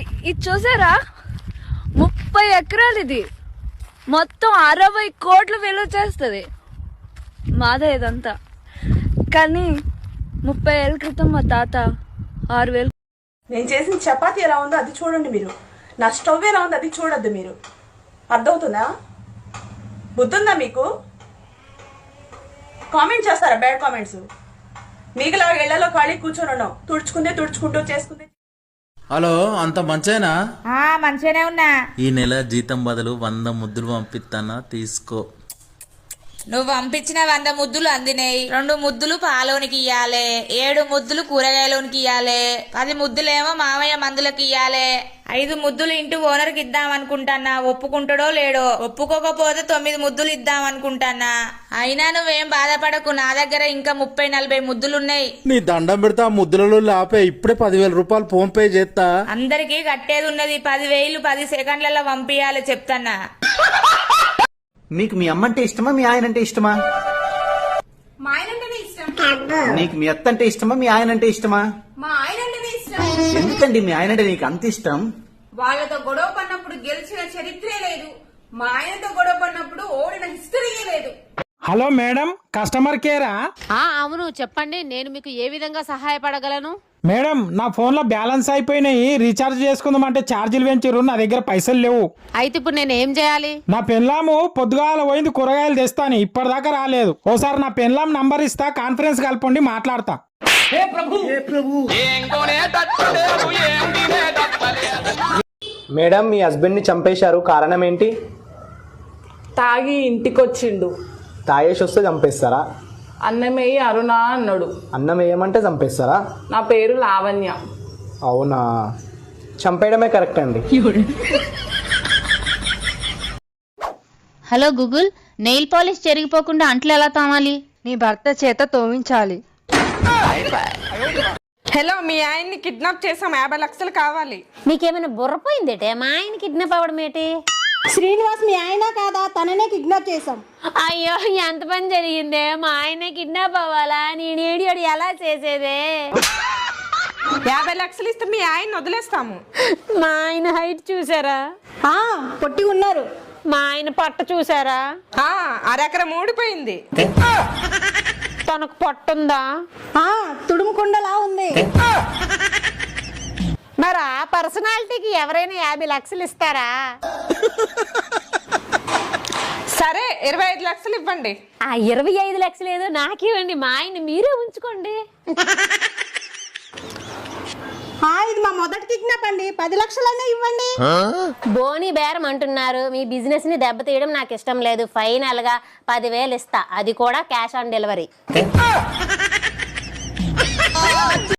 ఇది చూసారా? ముప్పై ఎకరాలు ఇది మొత్తం అరవై కోట్లు విలువ చేస్తుంది. మాదే ఇదంతా. కానీ ముప్పై ఏళ్ళ క్రితం మా తాత ఆరు వేలు నేను చేసిన చపాతి ఎలా ఉందో అది చూడండి మీరు. నా స్టవ్ ఎలా ఉందో అది చూడొద్దు మీరు. అర్థమవుతుందా? బుద్ధుందా మీకు? కామెంట్ చేస్తారా బ్యాడ్ కామెంట్స్? మీకులా ఇళ్ళలో ఖాళీ కూర్చొని ఉన్నాం తుడుచుకుందే తుడుచుకుంటూ చేసుకుందే హలో అంత మంచేనా? మంచిగానే ఉన్నా. ఈ నెల జీతం బదులు వంద ముద్దులు పంపిస్తానా తీసుకో. నువ్వు పంపించిన వంద ముద్దులు అందినాయి. రెండు ముద్దులు పాలోనికి ఇయ్యాలే. ఏడు ముద్దులు కూరగాయలోనికి ఇయ్యాలే. పది ముద్దులేమో మామయ్య మందులకు ఇయ్యాలే. ఐదు ముద్దులు ఇంటి ఓనర్కి ఇద్దాం అనుకుంటానా ఒప్పుకుంటాడో లేడో? ఒప్పుకోకపోతే తొమ్మిది ముద్దులు ఇద్దాం అనుకుంటానా అయినా నువ్వేం బాధపడకు. నా దగ్గర ఇంకా ముప్పై నలభై ముద్దులున్నాయి. నీ దండం పెడతా ముద్దులలో ఆపే ఇప్పుడే పదివేల రూపాయలు ఫోన్ పే చేస్తా. అందరికీ కట్టేది ఉన్నది. పదివేలు పది సెకండ్లలో పంపియాలి చెప్తానా మీకు మీ అమ్మంటే ఇష్టమా మీ ఆయన అంటే ఇష్టమా? మా ఆయన అంటేనే ఇష్టం నీకు మీ అత్త అంటే ఇష్టమా మీ ఆయన అంటే ఇష్టమా? మా ఆయన అంటేనే ఇష్టం. ఎందుకండి మీ ఆయన అంటే నీకు అంత ఇష్టం? వాళ్ళతో గొడవ పడినప్పుడు గెలిచిన చరిత్రే లేదు. మా ఆయనతో గొడవ పడినప్పుడు ఓడిన హిస్టరీయే లేదు. హలో మేడం కస్టమర్ కేరా? ఆ అవును చెప్పండి నేను మీకు ఏ విధంగా సహాయపడగలను? మేడం నా ఫోన్లో బ్యాలెన్స్ అయిపోయినాయి రీఛార్జ్ చేసుకుందామంటే ఛార్జీలు పెంచారు నా దగ్గర పైసలు లేవు. అయితే ఇప్పుడు నేను ఏం చేయాలి? నా పెన్లాము పొద్దుగాల పోయింది కూరగాయలు తెస్తాను ఇప్పటిదాకా రాలేదు. ఓసారి నా పెన్లాం నంబర్ ఇస్తా కాన్ఫరెన్స్ కలపండి మాట్లాడతా. మేడం మీ హస్బెండ్ని చంపేశారు కారణం ఏంటి? తాగి ఇంటికొచ్చిండు. తాగేసి వస్తే చంపేస్తారా? అన్నమయ్యి అరుణ అన్నాడు. అన్నం వేయమంటే చంపేస్తారా? నా పేరు లావణ్య. అవునా? చంపేయడమే కరెక్ట్ అండి. హలో గూగుల్ నెయిల్ పాలిష్ చెరిగిపోకుండా అంట్లు ఎలా తామాలి? నీ భర్త చేత తోమించాలి హలో మీ ఆయన్ని కిడ్నాప్ చేసాం యాభై లక్షలు కావాలి. నీకేమైనా బుర్రపోయిందేటే? మా ఆయన కిడ్నాప్ అవ్వడం ఏంటి? శ్రీనివాస్ మీ ఆయన కాదా? తననే కిడ్నాప్ చేసాం అయ్యో ఎంత పని జరిగిందే? మా ఆయన కిడ్నాప్ అవ్వాలా? నేను ఏడియోడు ఎలా చేసేదే? యాభై లక్షలు ఇస్తే మీ ఆయన్ని వదిలేస్తాము. మా ఆయన హైట్ చూసారా? ఆ, పొట్టి ఉన్నారు. మా ఆయన పట్ట చూసారా? ఆ, అరెకరం ఊడిపోయింది. తనకు పట్టుందా ఆ, తుడుముకుండలా ఉంది. మరి ఆ పర్సనాలిటీకి ఎవరైనా యాభై లక్షలు ఇస్తారా? సరే ఇరవై ఐదు లక్షలు ఇవ్వండి. ఆ ఇరవై ఐదు లక్షలు ఏదో నాకివ్వండి మా ఆయన మీరే ఉంచుకోండి. ఆ, ఇది మా మొదటి కిడ్నాప్ అండి. పది లక్షలైనా ఇవ్వండి. బోని బేరం అంటున్నారు. మీ బిజినెస్ని దెబ్బతీయడం నాకు ఇష్టం లేదు. ఫైనల్గా పదివేలు ఇస్తా. అది కూడా క్యాష్ ఆన్ డెలివరీ.